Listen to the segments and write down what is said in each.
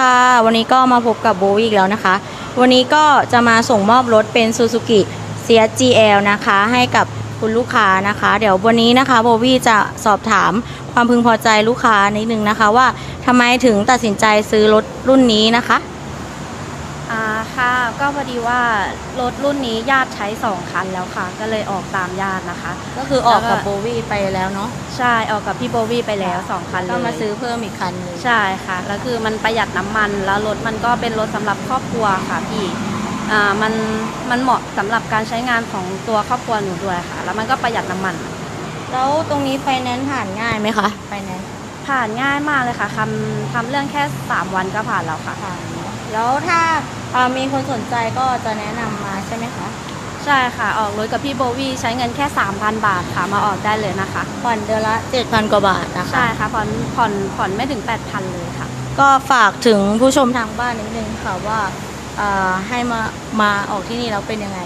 ค่ะวันนี้ก็มาพบกับโบวี่อีกแล้วนะคะ วันนี้ก็จะมาส่งมอบรถเป็น Suzuki CSGL นะคะ ให้กับคุณลูกค้านะคะ เดี๋ยววันนี้นะคะโบวี่จะสอบถามความพึงพอใจลูกค้านิดนึงนะคะ ว่าทำไมถึงตัดสินใจซื้อรถรุ่นนี้นะคะ ค่ะ ก็พอดีว่ารถรุ่นนี้ญาติใช้2คันแล้วค่ะ ก็เลยออกตามญาตินะคะ ก็คือออกกับแล้วก็โบวี่ไปแล้วเนาะใช่ออกกับพี่โบวี่ไปแล้ว2คันเลยก็มาซื้อเพิ่มอีกคันหนึงใช่ค่ะแล้วคือมันประหยัดน้ำมัน แล้วรถมันก็เป็นรถสำหรับครอบครัวค่ะพี่อ่ามันมันเหมาะสำหรับการใช้งานของตัวครอบครัวหนูด้วยค่ะ แล้วมันก็ประหยัดน้ำมัน แล้วตรงนี้ไฟแนนซ์ผ่านง่ายไหมคะไฟแนนซ์ผ่านง่ายมากเลยค่ะทำทำเรื่องแค่ 3 วันก็ผ่านแล้วค่ะผ่านเนอะ แล้วถ้าเอ่อมีคนสนใจก็จะแนะนำมาใช่ไหมคะ ใช่ค่ะ ออกรถกับพี่โบวี่ใช้เงินแค่ 3,000 บาทค่ะ มาออกได้เลยนะคะ ผ่อนเดือนละ7,000 กว่าบาทนะคะ ใช่ค่ะ ผ่อนผ่อนผ่อนไม่ถึง 8,000 เลยค่ะ ก็ฝากถึงผู้ชมทางบ้านนิดนึงค่ะว่าเอ่อให้มามาออกที่นี่แล้วเป็นยังไง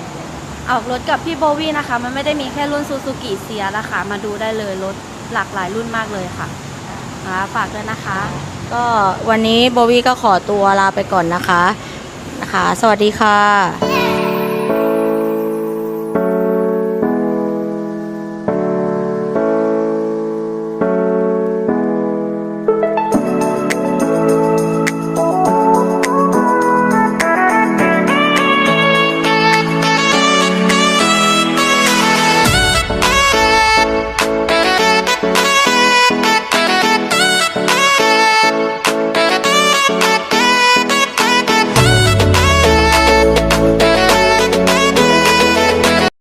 ออกรถกับพี่โบวี่นะคะ มันไม่ได้มีแค่รุ่นซูซูกิเซียนะคะมาดูได้เลยรถหลากหลายรุ่นมากเลยค่ะอ่าฝากด้วยนะคะ ก็วันนี้โบวี่ก็ขอตัวลาไปก่อนนะคะนะคะ สวัสดีค่ะ